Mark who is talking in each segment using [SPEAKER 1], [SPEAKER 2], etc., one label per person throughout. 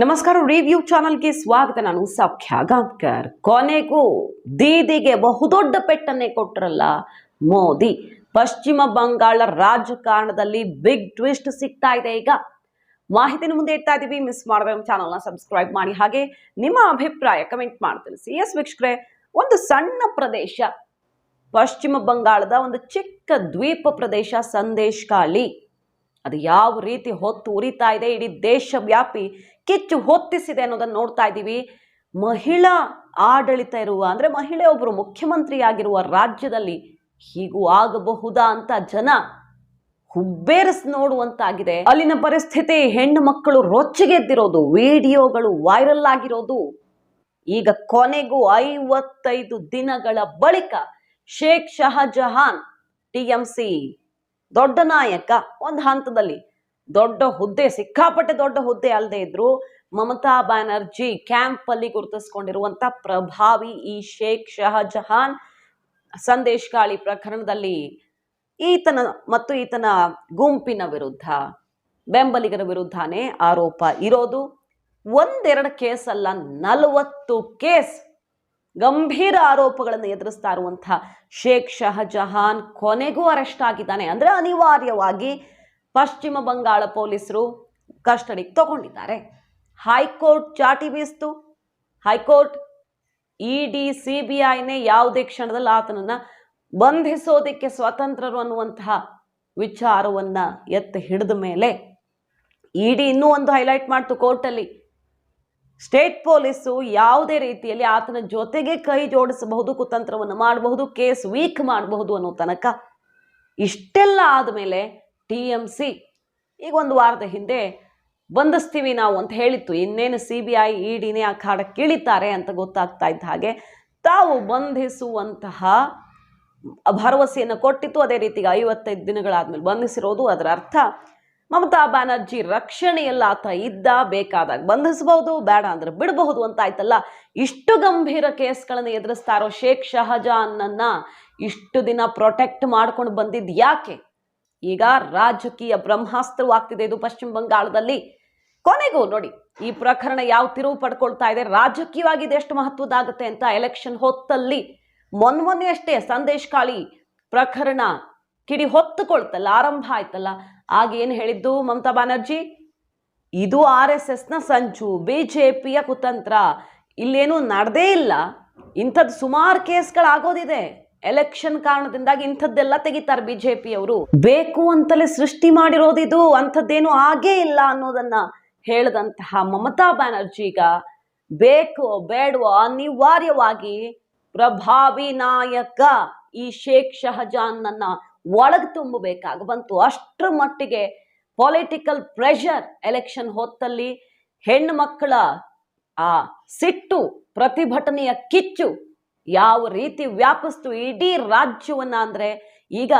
[SPEAKER 1] ನಮಸ್ಕಾರ ರಿವ್ಯೂ ಚಾನಲ್ಗೆ ಸ್ವಾಗತ. ನಾನು ಸೌಖ್ಯ ಕೊನೆಗೂ ದೀದಿಗೆ ಬಹುದೊಡ್ಡ ಪೆಟ್ಟನ್ನೇ ಕೊಟ್ಟರಲ್ಲ ಮೋದಿ. ಪಶ್ಚಿಮ ಬಂಗಾಳ ರಾಜಕಾರಣದಲ್ಲಿ ಬಿಗ್ ಟ್ವಿಸ್ಟ್ ಸಿಗ್ತಾ ಇದೆ ಈಗ. ಮಾಹಿತಿನ ಮುಂದೆ ಇಡ್ತಾ ಇದೀವಿ ಮಿಸ್ ಮಾಡಬೇಕು ಚಾನಲ್ನ ಸಬ್ಸ್ಕ್ರೈಬ್ ಮಾಡಿ. ಹಾಗೆ ನಿಮ್ಮ ಅಭಿಪ್ರಾಯ ಕಮೆಂಟ್ ಮಾಡಿ ಸಿ ಎಸ್ ವೀಕ್ಷಕರೇ, ಒಂದು ಸಣ್ಣ ಪ್ರದೇಶ, ಪಶ್ಚಿಮ ಬಂಗಾಳದ ಒಂದು ಚಿಕ್ಕ ದ್ವೀಪ ಪ್ರದೇಶ ಸಂದೇಶ್ ಖಾಲಿ. ಅದು ಯಾವ ರೀತಿ ಹೊತ್ತು ಉರಿತಾ ಇದೆ? ಇಡೀ ದೇಶವ್ಯಾಪಿ ಕಿಚ್ಚು ಹೊತ್ತಿಸಿದೆ ಅನ್ನೋದನ್ನು ನೋಡ್ತಾ ಇದ್ದೀವಿ. ಮಹಿಳಾ ಆಡಳಿತ ಇರುವ, ಅಂದರೆ ಮಹಿಳೆ ಒಬ್ಬರು ಮುಖ್ಯಮಂತ್ರಿಯಾಗಿರುವ ರಾಜ್ಯದಲ್ಲಿ ಹೀಗೂ ಆಗಬಹುದಾ ಅಂತ ಜನ ಹುಬ್ಬೇರಿಸ್ ನೋಡುವಂತಾಗಿದೆ. ಅಲ್ಲಿನ ಪರಿಸ್ಥಿತಿ, ಹೆಣ್ಣು ಮಕ್ಕಳು ರೊಚ್ಚಿಗೆದ್ದಿರೋದು ವಿಡಿಯೋಗಳು ವೈರಲ್ ಆಗಿರೋದು. ಈಗ ಕೊನೆಗೂ ಐವತ್ತೈದು ದಿನಗಳ ಬಳಿಕ Sheikh Shahjahan, T M C ದೊಡ್ಡ ನಾಯಕ, ಒಂದು ಹಂತದಲ್ಲಿ ದೊಡ್ಡ ಹುದ್ದೆ, ಸಿಕ್ಕಾಪಟ್ಟೆ ದೊಡ್ಡ ಹುದ್ದೆ ಅಲ್ಲದೆ ಇದ್ರು ಮಮತಾ ಬ್ಯಾನರ್ಜಿ ಕ್ಯಾಂಪ್ ಅಲ್ಲಿ ಗುರುತಿಸ್ಕೊಂಡಿರುವಂತ ಪ್ರಭಾವಿ ಈ ಶೇಖ್ ಶಹಜಹಾನ್ ಸಂದೇಶ್ ಗಾಳಿ ಪ್ರಕರಣದಲ್ಲಿ ಈತನ ಮತ್ತು ಈತನ ಗುಂಪಿನ ವಿರುದ್ಧ, ಬೆಂಬಲಿಗರ ವಿರುದ್ಧನೇ ಆರೋಪ ಇರೋದು. ಒಂದೆರಡು ಕೇಸ್ ಅಲ್ಲ, ನಲವತ್ತು ಕೇಸ್ ಗಂಭೀರ ಆರೋಪಗಳನ್ನು ಎದುರಿಸ್ತಾ ಇರುವಂತಹ ಶೇಖ್ ಶಹಜಹಾನ್ ಕೊನೆಗೂ ಅರೆಸ್ಟ್ ಆಗಿದ್ದಾನೆ. ಅಂದ್ರೆ ಅನಿವಾರ್ಯವಾಗಿ ಪಶ್ಚಿಮ ಬಂಗಾಳ ಪೊಲೀಸರು ಕಸ್ಟಡಿಗೆ ತಗೊಂಡಿದ್ದಾರೆ. ಹೈಕೋರ್ಟ್ ಚಾಟಿ ಬೀಸ್ತು. High court ED C B ಐನೇ ಯಾವುದೇ ಕ್ಷಣದಲ್ಲಿ ಆತನನ್ನು ಬಂಧಿಸೋದಕ್ಕೆ ಸ್ವತಂತ್ರರು ಅನ್ನುವಂತಹ ವಿಚಾರವನ್ನ ಎತ್ತಿ ಹಿಡಿದ ಮೇಲೆ ಇಡಿ ಇನ್ನೂ ಒಂದು ಹೈಲೈಟ್ ಮಾಡ್ತು ಕೋರ್ಟಲ್ಲಿ. ಸ್ಟೇಟ್ ಪೊಲೀಸು ಯಾವುದೇ ರೀತಿಯಲ್ಲಿ ಆತನ ಜೊತೆಗೆ ಕೈ ಜೋಡಿಸಬಹುದು, ಕುತಂತ್ರವನ್ನು ಮಾಡಬಹುದು, ಕೇಸ್ ವೀಕ್ ಮಾಡಬಹುದು ಅನ್ನೋ ತನಕ ಇಷ್ಟೆಲ್ಲ ಆದಮೇಲೆ ಟಿ ಎಂ ಸಿ. ಈಗ ಒಂದು ವಾರದ ಹಿಂದೆ ಬಂಧಿಸ್ತೀವಿ ನಾವು ಅಂತ ಹೇಳಿತ್ತು. ಇನ್ನೇನು ಸಿ ಬಿ ಐ, ಇ ಡಿನೇ ಆ ಅಖಾಡಕ್ಕೆ ಇಳಿತಾರೆ ಅಂತ ಗೊತ್ತಾಗ್ತಾ ಇದ್ದ ಹಾಗೆ ತಾವು ಬಂಧಿಸುವಂತಹ ಭರವಸೆಯನ್ನು ಕೊಟ್ಟಿತ್ತು. ಅದೇ ರೀತಿಗೆ ಐವತ್ತೈದು ದಿನಗಳಾದಮೇಲೆ ಬಂಧಿಸಿರೋದು. ಅದರ ಅರ್ಥ ಮಮತಾ ಬ್ಯಾನರ್ಜಿ ರಕ್ಷಣೆಯಲ್ಲ ಆತ ಇದ್ದ, ಬೇಕಾದಾಗ ಬಂಧಿಸಬಹುದು, ಬೇಡ ಅಂದ್ರೆ ಬಿಡಬಹುದು ಅಂತ ಆಯ್ತಲ್ಲ. ಇಷ್ಟು ಗಂಭೀರ ಕೇಸ್ಗಳನ್ನು ಎದುರಿಸ್ತಾ ಇರೋ ಶೇಖ್ ಶಹಜಾನ್ನನ್ನು ಇಷ್ಟು ದಿನ ಪ್ರೊಟೆಕ್ಟ್ ಮಾಡ್ಕೊಂಡು ಬಂದಿದ್ದು ಯಾಕೆ? ಈಗ ರಾಜಕೀಯ ಬ್ರಹ್ಮಾಸ್ತ್ರವಾಗ್ತಿದೆ ಇದು ಪಶ್ಚಿಮ ಬಂಗಾಳದಲ್ಲಿ. ಕೊನೆಗೂ ನೋಡಿ, ಈ ಪ್ರಕರಣ ಯಾವ ತಿರುವು ಪಡ್ಕೊಳ್ತಾ ಇದೆ? ರಾಜಕೀಯವಾಗಿ ಇದು ಎಷ್ಟು ಮಹತ್ವದಾಗುತ್ತೆ ಅಂತ ಎಲೆಕ್ಷನ್ ಹೊತ್ತಲ್ಲಿ ಮೊನ್ನೆ ಮೊನ್ನೆ ಅಷ್ಟೇ ಸಂದೇಶ್ ಕಾಳಿ ಪ್ರಕರಣ ಕಿಡಿ ಹೊತ್ತುಕೊಳ್ತಲ್ಲ, ಆರಂಭ ಆಯ್ತಲ್ಲ. ಆಗ ಏನು ಹೇಳಿದ್ದು ಮಮತಾ ಬ್ಯಾನರ್ಜಿ? ಇದು ಆರ್ ಎಸ್ ಎಸ್ನ ಸಂಚು, ಬಿ ಜೆ ಪಿಯ ಕುತಂತ್ರ. ಇಲ್ಲೇನು ನಡೆದೇ ಇಲ್ಲ. ಇಂಥದ್ದು ಸುಮಾರು ಕೇಸ್ಗಳಾಗೋದಿದೆ. ಎಲೆಕ್ಷನ್ ಕಾರಣದಿಂದಾಗಿ ಇಂಥದ್ದೆಲ್ಲ ತೆಗಿತಾರೆ ಬಿ ಜೆ ಪಿಯವರು ಬೇಕು ಅಂತಲೇ ಸೃಷ್ಟಿ ಮಾಡಿರೋದಿದು, ಅಂಥದ್ದೇನು ಆಗೇ ಇಲ್ಲ ಅನ್ನೋದನ್ನ ಹೇಳಿದಂತಹ ಮಮತಾ ಬ್ಯಾನರ್ಜಿ ಈಗ ಬೇಕು, ಬೇಡವೋ, ಅನಿವಾರ್ಯವಾಗಿ ಪ್ರಭಾವಿ ನಾಯಕ ಈ ಶೇಖ್ ಶಹಜಾನ್ನನ್ನ ಒಳಗೆ ತುಂಬಬೇಕಾಗ ಬಂತು. ಅಷ್ಟರ ಮಟ್ಟಿಗೆ ಪೊಲಿಟಿಕಲ್ ಪ್ರೆಷರ್ ಎಲೆಕ್ಷನ್ ಹೊತ್ತಲ್ಲಿ ಹೆಣ್ಣು ಮಕ್ಕಳ ಆ ಸಿಟ್ಟು, ಪ್ರತಿಭಟನೆಯ ಕಿಚ್ಚು ಯಾವ ರೀತಿ ವ್ಯಾಪಿಸ್ತು ಇಡೀ ರಾಜ್ಯವನ್ನ ಅಂದ್ರೆ ಈಗ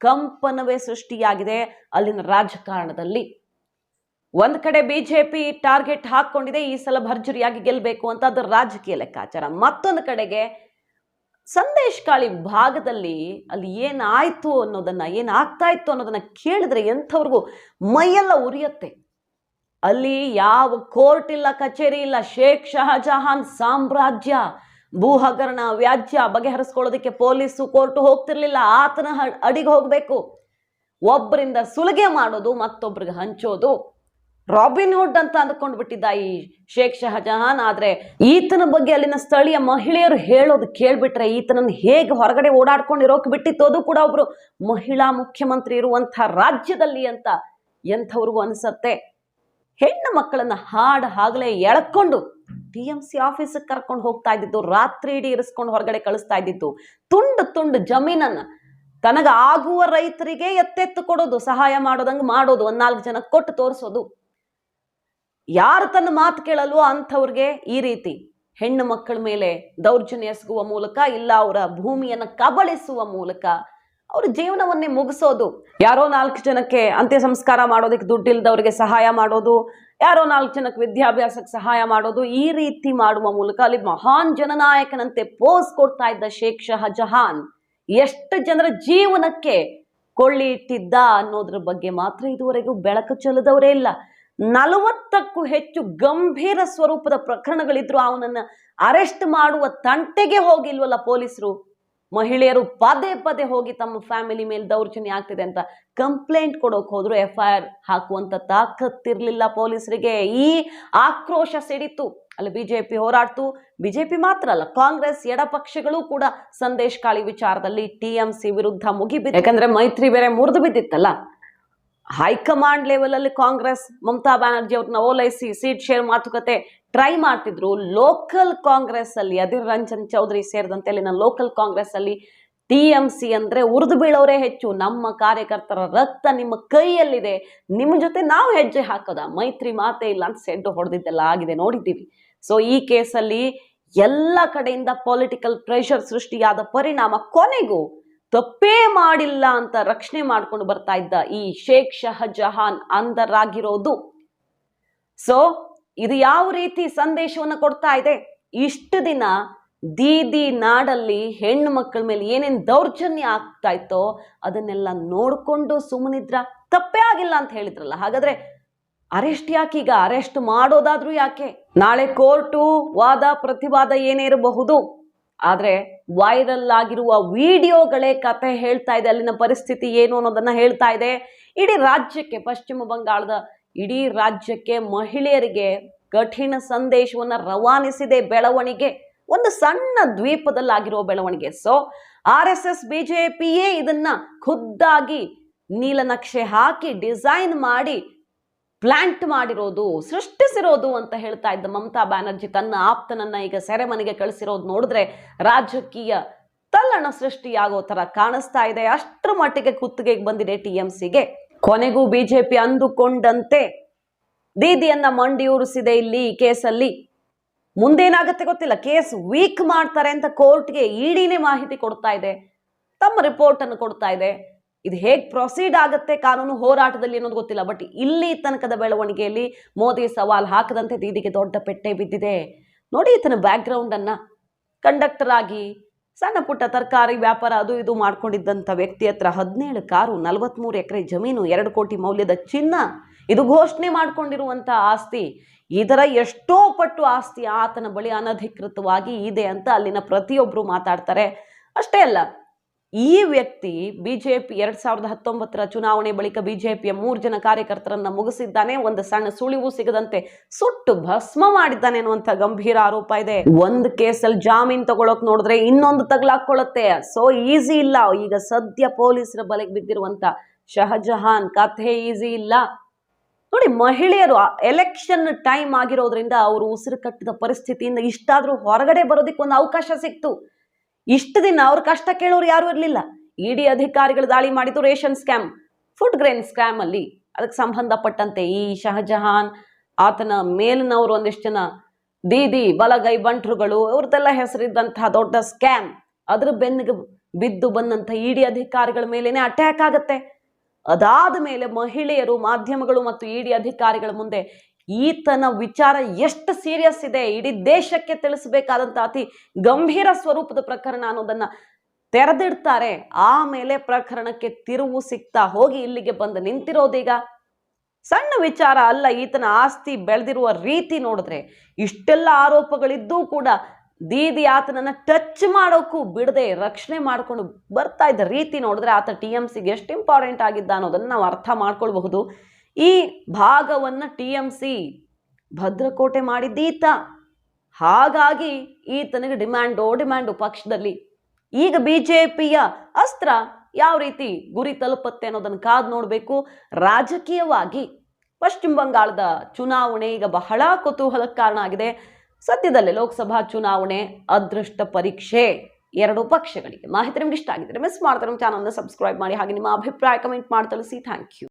[SPEAKER 1] ಕಂಪನವೇ ಸೃಷ್ಟಿಯಾಗಿದೆ. ಅಲ್ಲಿನ ರಾಜಕಾರಣದಲ್ಲಿ ಒಂದ್ ಕಡೆ ಬಿಜೆಪಿ ಟಾರ್ಗೆಟ್ ಹಾಕೊಂಡಿದೆ ಈ ಸಲ ಭರ್ಜರಿಯಾಗಿ ಗೆಲ್ಲಬೇಕು ಅಂತ ಅದು ರಾಜಕೀಯ ಲೆಕ್ಕಾಚಾರ. ಮತ್ತೊಂದು ಕಡೆಗೆ ಸಂದೇಶ್ ಕಾಳಿ ಭಾಗದಲ್ಲಿ ಅಲ್ಲಿ ಏನಾಯ್ತು ಅನ್ನೋದನ್ನ, ಏನಾಗ್ತಾ ಇತ್ತು ಅನ್ನೋದನ್ನ ಕೇಳಿದ್ರೆ ಎಂಥವ್ರಿಗೂ ಮೈಯೆಲ್ಲ ಉರಿಯತ್ತೆ. ಅಲ್ಲಿ ಯಾವ ಕೋರ್ಟ್ ಇಲ್ಲ, ಕಚೇರಿ ಇಲ್ಲ, ಶೇಖ್ ಶಹಜಹಾನ್ ಸಾಮ್ರಾಜ್ಯ ಭೂ ಹಗರಣ ವ್ಯಾಜ್ಯ ಬಗೆಹರಿಸ್ಕೊಳ್ಳೋದಕ್ಕೆ ಪೊಲೀಸು ಕೋರ್ಟು ಹೋಗ್ತಿರ್ಲಿಲ್ಲ. ಆತನ ಅಡಿಗೆ ಹೋಗಬೇಕು. ಒಬ್ಬರಿಂದ ಸುಲಿಗೆ ಮಾಡೋದು, ಮತ್ತೊಬ್ರಿಗೆ ಹಂಚೋದು. ರಾಬಿನ್ ಹುಡ್ ಅಂತ ಅಂದ್ಕೊಂಡು ಬಿಟ್ಟಿದ್ದ ಈ ಶೇಖ್ ಶಹಜಹಾನ್ ಆದ್ರೆ ಈತನ ಬಗ್ಗೆ ಅಲ್ಲಿನ ಸ್ಥಳೀಯ ಮಹಿಳೆಯರು ಹೇಳೋದು ಕೇಳ್ಬಿಟ್ರೆ ಈತನನ್ನು ಹೇಗೆ ಹೊರಗಡೆ ಓಡಾಡ್ಕೊಂಡು ಇರೋಕೆ ಬಿಟ್ಟಿತ್ತು? ಅದು ಕೂಡ ಒಬ್ರು ಮಹಿಳಾ ಮುಖ್ಯಮಂತ್ರಿ ಇರುವಂತಹ ರಾಜ್ಯದಲ್ಲಿ ಅಂತ ಎಂಥವ್ರಿಗೂ ಅನಿಸತ್ತೆ. ಹೆಣ್ಣು ಮಕ್ಕಳನ್ನ ಹಾಡು ಹಾಗಲೇ ಎಳ್ಕೊಂಡು ಟಿ ಎಂ ಸಿ ಆಫೀಸಿಗೆ ಕರ್ಕೊಂಡು ಹೋಗ್ತಾ ಇದ್ದಿದ್ದು, ರಾತ್ರಿ ಇಡೀ ಇರಿಸ್ಕೊಂಡು ಹೊರಗಡೆ ಕಳಿಸ್ತಾ ಇದ್ದಿದ್ದು, ತುಂಡು ತುಂಡು ಜಮೀನನ್ನ ತನಗ ಆಗುವ ರೈತರಿಗೆ ಎತ್ತೆತ್ತು ಕೊಡೋದು, ಸಹಾಯ ಮಾಡೋದಂಗೆ ಮಾಡೋದು, ಒಂದ್ ನಾಲ್ಕು ಜನ ಕೊಟ್ಟು ತೋರಿಸೋದು. ಯಾರು ತನ್ನ ಮಾತು ಕೇಳಲ್ವೋ ಅಂಥವ್ರಿಗೆ ಈ ರೀತಿ ಹೆಣ್ಣು ಮಕ್ಕಳ ಮೇಲೆ ದೌರ್ಜನ್ಯ ಎಸಗುವ ಮೂಲಕ ಇಲ್ಲ ಅವರ ಭೂಮಿಯನ್ನು ಕಬಳಿಸುವ ಮೂಲಕ ಅವ್ರ ಜೀವನವನ್ನೇ ಮುಗಿಸೋದು. ಯಾರೋ ನಾಲ್ಕು ಜನಕ್ಕೆ ಅಂತ್ಯ ಸಂಸ್ಕಾರ ಮಾಡೋದಕ್ಕೆ ದುಡ್ಡಿಲ್ದವ್ರಿಗೆ ಸಹಾಯ ಮಾಡೋದು ಯಾರೋ ನಾಲ್ಕು ಜನಕ್ಕೆ ವಿದ್ಯಾಭ್ಯಾಸಕ್ಕೆ ಸಹಾಯ ಮಾಡೋದು ಈ ರೀತಿ ಮಾಡುವ ಮೂಲಕ ಅಲ್ಲಿ ಮಹಾನ್ ಜನನಾಯಕನಂತೆ ಪೋಸ್ ಕೊಡ್ತಾ ಇದ್ದ ಶೇಖ್ ಶಹಜಹಾನ್ ಎಷ್ಟು ಜನರ ಜೀವನಕ್ಕೆ ಕೊಳ್ಳಿ ಇಟ್ಟಿದ್ದ ಅನ್ನೋದ್ರ ಬಗ್ಗೆ ಮಾತ್ರ ಇದುವರೆಗೂ ಬೆಳಕು ಚೆಲ್ಲದವರೇ ಇಲ್ಲ. ನಲವತ್ತಕ್ಕೂ ಹೆಚ್ಚು ಗಂಭೀರ ಸ್ವರೂಪದ ಪ್ರಕರಣಗಳಿದ್ರು. ಅವನನ್ನ ಅರೆಸ್ಟ್ ಮಾಡುವ ತಂಟೆಗೆ ಹೋಗಿಲ್ವಲ್ಲ ಪೊಲೀಸರು? ಮಹಿಳೆಯರು ಪದೇ ಪದೇ ಹೋಗಿ ತಮ್ಮ ಫ್ಯಾಮಿಲಿ ಮೇಲೆ ದೌರ್ಜನ್ಯ ಆಗ್ತಿದೆ ಅಂತ ಕಂಪ್ಲೇಂಟ್ ಕೊಡೋಕೆ ಹೋದ್ರು ಎಫ್ ಐ ಆರ್ ಹಾಕುವಂತ ತಾಕತ್ತಿರ್ಲಿಲ್ಲ ಪೊಲೀಸರಿಗೆ. ಈ ಆಕ್ರೋಶ ಸಿಡಿತು. ಅಲ್ಲಿ ಬಿಜೆಪಿ ಹೋರಾಡ್ತು. ಬಿಜೆಪಿ ಮಾತ್ರ ಅಲ್ಲ, ಕಾಂಗ್ರೆಸ್ ಎಡಪಕ್ಷಗಳು ಕೂಡ ಸಂದೇಶ್ ಕಾಳಿ ವಿಚಾರದಲ್ಲಿ ಟಿ ಎಂ ಸಿ ವಿರುದ್ಧ ಮುಗಿಬಿದ್ದು ಯಾಕಂದ್ರೆ ಮೈತ್ರಿ ಬೇರೆ ಮುರಿದು ಬಿದ್ದಿತ್ತಲ್ಲ. ಹೈಕಮಾಂಡ್ ಲೆವೆಲ್ ಅಲ್ಲಿ ಕಾಂಗ್ರೆಸ್ ಮಮತಾ ಬ್ಯಾನರ್ಜಿ ಅವ್ರನ್ನ ಓಲೈಸಿ, ಸೀಟ್ ಶೇರ್ ಮಾತುಕತೆ ಟ್ರೈ ಮಾಡ್ತಿದ್ರು. ಲೋಕಲ್ ಕಾಂಗ್ರೆಸ್ ಅಲ್ಲಿ ಅಧೀರ್ ರಂಜನ್ ಚೌಧರಿ ಸೇರಿದಂತೆ ಅಲ್ಲಿನ ಲೋಕಲ್ ಕಾಂಗ್ರೆಸ್ ಅಲ್ಲಿ ಟಿ ಎಂ ಸಿ ಅಂದ್ರೆ ಉರಿದು ಬೀಳೋರೇ ಹೆಚ್ಚು. ನಮ್ಮ ಕಾರ್ಯಕರ್ತರ ರಕ್ತ ನಿಮ್ಮ ಕೈಯಲ್ಲಿದೆ. ನಿಮ್ಮ ಜೊತೆ ನಾವು ಹೆಜ್ಜೆ ಹಾಕೋದ. ಮೈತ್ರಿ ಮಾತೇ ಇಲ್ಲ ಅಂತ ಸೆಡ್ಡು ಹೊಡೆದಿದ್ದೆಲ್ಲ ಆಗಿದೆ. ನೋಡಿದ್ದೀವಿ. ಸೊ ಈ ಕೇಸಲ್ಲಿ ಎಲ್ಲ ಕಡೆಯಿಂದ ಪೊಲಿಟಿಕಲ್ ಪ್ರೆಷರ್ ಸೃಷ್ಟಿಯಾದ ಪರಿಣಾಮ ಕೊನೆಗೂ ತಪ್ಪೇ ಮಾಡಿಲ್ಲ ಅಂತ ರಕ್ಷಣೆ ಮಾಡ್ಕೊಂಡು ಬರ್ತಾ ಇದ್ದ ಈ ಶೇಖ್ ಶಹಜಹಾನ್ ಅಂಧರಾಗಿರೋದು ಸೊ ಇದು ಯಾವ ರೀತಿ ಸಂದೇಶವನ್ನು ಕೊಡ್ತಾ ಇದೆ? ಇಷ್ಟು ದಿನ ದೀದಿ ನಾಡಲ್ಲಿ ಹೆಣ್ಣು ಮಕ್ಕಳ ಮೇಲೆ ಏನೇನು ದೌರ್ಜನ್ಯ ಆಗ್ತಾ ಇತ್ತೋ ಅದನ್ನೆಲ್ಲ ನೋಡಿಕೊಂಡು ಸುಮ್ಮನಿದ್ರ, ತಪ್ಪೇ ಆಗಿಲ್ಲ ಅಂತ ಹೇಳಿದ್ರಲ್ಲ. ಹಾಗಾದ್ರೆ ಅರೆಸ್ಟ್ ಯಾಕೆ ಈಗ? ಅರೆಸ್ಟ್ ಮಾಡೋದಾದ್ರೂ ಯಾಕೆ? ನಾಳೆ ಕೋರ್ಟು, ವಾದ, ಪ್ರತಿವಾದ ಏನೇ ಇರಬಹುದು. ಆದ್ರೆ ವೈರಲ್ ಆಗಿರುವ ವಿಡಿಯೋಗಳೇ ಕತೆ ಹೇಳ್ತಾ ಇದೆ. ಅಲ್ಲಿನ ಪರಿಸ್ಥಿತಿ ಏನು ಅನ್ನೋದನ್ನ ಹೇಳ್ತಾ ಇದೆ. ಇಡೀ ರಾಜ್ಯಕ್ಕೆ ಪಶ್ಚಿಮ ಬಂಗಾಳದ ಇಡೀ ರಾಜ್ಯಕ್ಕೆ ಮಹಿಳೆಯರಿಗೆ ಕಠಿಣ ಸಂದೇಶವನ್ನು ರವಾನಿಸಿದೆ ಬೆಳವಣಿಗೆ. ಒಂದು ಸಣ್ಣ ದ್ವೀಪದಲ್ಲಾಗಿರೋ ಬೆಳವಣಿಗೆ. ಸೊ ಆರ್ ಎಸ್ ಎಸ್ ಬಿಜೆಪಿಯೇ ಇದನ್ನ ಖುದ್ದಾಗಿ ನೀಲನಕ್ಷೆ ಹಾಕಿ ಡಿಸೈನ್ ಮಾಡಿ ಪ್ಲಾಂಟ್ ಮಾಡಿರೋದು, ಸೃಷ್ಟಿಸಿರೋದು ಅಂತ ಹೇಳ್ತಾ ಇದ್ದ ಮಮತಾ ಬ್ಯಾನರ್ಜಿ ತನ್ನ ಆಪ್ತನನ್ನ ಈಗ ಸೆರೆಮನೆಗೆ ಕಳಿಸಿರೋದು ನೋಡಿದ್ರೆ ರಾಜಕೀಯ ತಲ್ಲಣ ಸೃಷ್ಟಿಯಾಗೋ ಥರ ಕಾಣಿಸ್ತಾ ಇದೆ. ಅಷ್ಟರ ಮಟ್ಟಿಗೆ ಕುತ್ತಿಗೆಗೆ ಬಂದಿದೆ ಟಿ ಎಂ ಸಿಗೆ ಕೊನೆಗೂ ಬಿಜೆಪಿ ಅಂದುಕೊಂಡಂತೆ ದೀದಿಯನ್ನ ಮಂಡಿಯೂರಿಸಿದೆ ಇಲ್ಲಿ ಈ ಕೇಸಲ್ಲಿ. ಮುಂದೇನಾಗುತ್ತೆ ಗೊತ್ತಿಲ್ಲ, ಕೇಸ್ ವೀಕ್ ಮಾಡ್ತಾರೆ ಅಂತ ಕೋರ್ಟ್ಗೆ ಇಡಿನೇ ಮಾಹಿತಿ ಕೊಡ್ತಾ ಇದೆ, ತಮ್ಮ ರಿಪೋರ್ಟ್ ಅನ್ನು ಕೊಡ್ತಾ ಇದೆ. ಇದು ಹೇಗೆ ಪ್ರೊಸೀಡ್ ಆಗುತ್ತೆ ಕಾನೂನು ಹೋರಾಟದಲ್ಲಿ ಅನ್ನೋದು ಗೊತ್ತಿಲ್ಲ, ಬಟ್ ಇಲ್ಲಿ ತನಕದ ಬೆಳವಣಿಗೆಯಲ್ಲಿ ಮೋದಿ ಸವಾಲ್ ಹಾಕದಂತೆ ದೀದಿಗೆ ದೊಡ್ಡ ಪೆಟ್ಟೆ ಬಿದ್ದಿದೆ. ನೋಡಿ ಈತನ ಬ್ಯಾಕ್ಗ್ರೌಂಡ್ ಅನ್ನ. ಕಂಡಕ್ಟರ್ ಆಗಿ ಸಣ್ಣ ಪುಟ್ಟ ತರಕಾರಿ ವ್ಯಾಪಾರ ಅದು ಇದು ಮಾಡ್ಕೊಂಡಿದ್ದಂಥ ವ್ಯಕ್ತಿ ಹತ್ರ ಹದಿನೇಳು ಕಾರು ನಲವತ್ತ್ಮೂರು ಎಕರೆ ಜಮೀನು, ಎರಡು ಕೋಟಿ ಮೌಲ್ಯದ ಚಿನ್ನ. ಇದು ಘೋಷಣೆ ಮಾಡಿಕೊಂಡಿರುವಂಥ ಆಸ್ತಿ. ಇದರ ಎಷ್ಟೋ ಪಟ್ಟು ಆಸ್ತಿ ಆತನ ಬಳಿ ಅನಧಿಕೃತವಾಗಿ ಇದೆ ಅಂತ ಅಲ್ಲಿನ ಪ್ರತಿಯೊಬ್ಬರು ಮಾತಾಡ್ತಾರೆ. ಅಷ್ಟೇ ಅಲ್ಲ ಈ ವ್ಯಕ್ತಿ ಬಿಜೆಪಿ ಎರಡ್ ಸಾವಿರದ ಹತ್ತೊಂಬತ್ತರ ಚುನಾವಣೆ ಬಳಿಕ ಬಿಜೆಪಿಯ ಮೂರು ಜನ ಕಾರ್ಯಕರ್ತರನ್ನ ಮುಗಿಸಿದ್ದಾನೆ. ಒಂದು ಸಣ್ಣ ಸುಳಿವು ಸಿಗದಂತೆ ಸುಟ್ಟು ಭಸ್ಮ ಮಾಡಿದ್ದಾನೆ ಅನ್ನುವಂಥ ಗಂಭೀರ ಆರೋಪ ಇದೆ. ಒಂದು ಕೇಸಲ್ಲಿ ಜಾಮೀನ್ ತಗೊಳಕ್ ನೋಡಿದ್ರೆ ಇನ್ನೊಂದು ತಗ್ಲಾಕೊಳ್ಳುತ್ತೆ ಸೊ ಈಸಿ ಇಲ್ಲ. ಈಗ ಸದ್ಯ ಪೊಲೀಸರ ಬಲೆಗೆ ಬಿದ್ದಿರುವಂತ ಶಹಜಹಾನ್ ಕಥೆ ಈಸಿ ಇಲ್ಲ. ನೋಡಿ, ಮಹಿಳೆಯರು ಎಲೆಕ್ಷನ್ ಟೈಮ್ ಆಗಿರೋದ್ರಿಂದ ಅವರು ಉಸಿರು ಕಟ್ಟಿದ ಪರಿಸ್ಥಿತಿಯಿಂದ ಇಷ್ಟಾದ್ರೂ ಹೊರಗಡೆ ಬರೋದಕ್ಕೆ ಒಂದು ಅವಕಾಶ ಸಿಕ್ತು. ಇಷ್ಟು ದಿನ ಅವ್ರ ಕಷ್ಟ ಕೇಳೋರು ಯಾರು ಇರಲಿಲ್ಲ. ಇಡಿ ಅಧಿಕಾರಿಗಳು ದಾಳಿ ಮಾಡಿದ್ದು ration scam, food grain scam ಅಲ್ಲಿ. ಅದಕ್ಕೆ ಸಂಬಂಧಪಟ್ಟಂತೆ ಈ ಶಹಜಹಾನ್, ಆತನ ಮೇಲಿನವರು ಒಂದಿಷ್ಟು ಜನ, ದೀದಿ, ಬಲಗೈ ಬಂಟ್ರುಗಳು ಅವ್ರದ್ದೆಲ್ಲ ಹೆಸರಿದ್ದಂತಹ ದೊಡ್ಡ ಸ್ಕ್ಯಾಮ್. ಅದ್ರ ಬೆನ್ನಿಗೆ ಬಿದ್ದು ಬಂದಂಥ ಇಡಿ ಅಧಿಕಾರಿಗಳ ಮೇಲೇನೆ ಅಟ್ಯಾಕ್ ಆಗತ್ತೆ. ಅದಾದ ಮೇಲೆ ಮಹಿಳೆಯರು, ಮಾಧ್ಯಮಗಳು ಮತ್ತು ಇಡಿ ಅಧಿಕಾರಿಗಳ ಮುಂದೆ ಈತನ ವಿಚಾರ ಎಷ್ಟು ಸೀರಿಯಸ್ ಇದೆ? ಇಡೀ ದೇಶಕ್ಕೆ ತಿಳಿಸಬೇಕಾದಂಥ ಅತಿ ಗಂಭೀರ ಸ್ವರೂಪದ ಪ್ರಕರಣ ಅನ್ನೋದನ್ನು ತೆರೆದಿಡ್ತಾರೆ. ಆಮೇಲೆ ಪ್ರಕರಣಕ್ಕೆ ತಿರುವು ಸಿಗ್ತಾ ಹೋಗಿ ಇಲ್ಲಿಗೆ ಬಂದು ನಿಂತಿರೋದೀಗ. ಸಣ್ಣ ವಿಚಾರ ಅಲ್ಲ, ಈತನ ಆಸ್ತಿ ಬೆಳೆದಿರುವ ರೀತಿ ನೋಡಿದ್ರೆ. ಇಷ್ಟೆಲ್ಲ ಆರೋಪಗಳಿದ್ದೂ ಕೂಡ ದೀದಿ ಆತನನ್ನ ಟಚ್ ಮಾಡೋಕ್ಕೂ ಬಿಡದೆ ರಕ್ಷಣೆ ಮಾಡ್ಕೊಂಡು ಬರ್ತಾ ಇದ್ದ ರೀತಿ ನೋಡಿದ್ರೆ ಆತ ಟಿ ಎಂ ಸಿಗೆ ಎಷ್ಟು ಇಂಪಾರ್ಟೆಂಟ್ ಆಗಿದ್ದ ಅನ್ನೋದನ್ನು ನಾವು ಅರ್ಥ ಮಾಡ್ಕೊಳ್ಬಹುದು. ಈ ಭಾಗವನ್ನ ಟಿ ಎಂ ಸಿ ಭದ್ರಕೋಟೆ ಮಾಡಿದ್ದೀತ. ಹಾಗಾಗಿ ಈತನಿಗೆ ಡಿಮ್ಯಾಂಡೋ ಡಿಮ್ಯಾಂಡು ಪಕ್ಷದಲ್ಲಿ. ಈಗ ಬಿ ಜೆ ಪಿಯ ಅಸ್ತ್ರ ಯಾವ ರೀತಿ ಗುರಿ ತಲುಪತ್ತೆ ಅನ್ನೋದನ್ನು ಕಾದು ನೋಡಬೇಕು. ರಾಜಕೀಯವಾಗಿ ಪಶ್ಚಿಮ ಬಂಗಾಳದ ಚುನಾವಣೆ ಈಗ ಬಹಳ ಕುತೂಹಲಕ್ಕೆ ಕಾರಣ ಆಗಿದೆ. ಸದ್ಯದಲ್ಲೇ ಲೋಕಸಭಾ ಚುನಾವಣೆ ಅದೃಷ್ಟ ಪರೀಕ್ಷೆ. ಎರಡು ಪಕ್ಷಗಳಿಗೆ ಮಾಹಿತಿ ನಿಮ್ಗೆ ಇಷ್ಟ ಆಗಿದ್ರೆ ಮಿಸ್ ಮಾಡ್ತಾರೆ ನಮ್ಮ ಚಾನಲ್ನ ಸಬ್ಸ್ಕ್ರೈಬ್ ಮಾಡಿ ಹಾಗೆ ನಿಮ್ಮ ಅಭಿಪ್ರಾಯ ಕಮೆಂಟ್ ಮಾಡಿ ತಿಳಿಸಿ ಥ್ಯಾಂಕ್ ಯು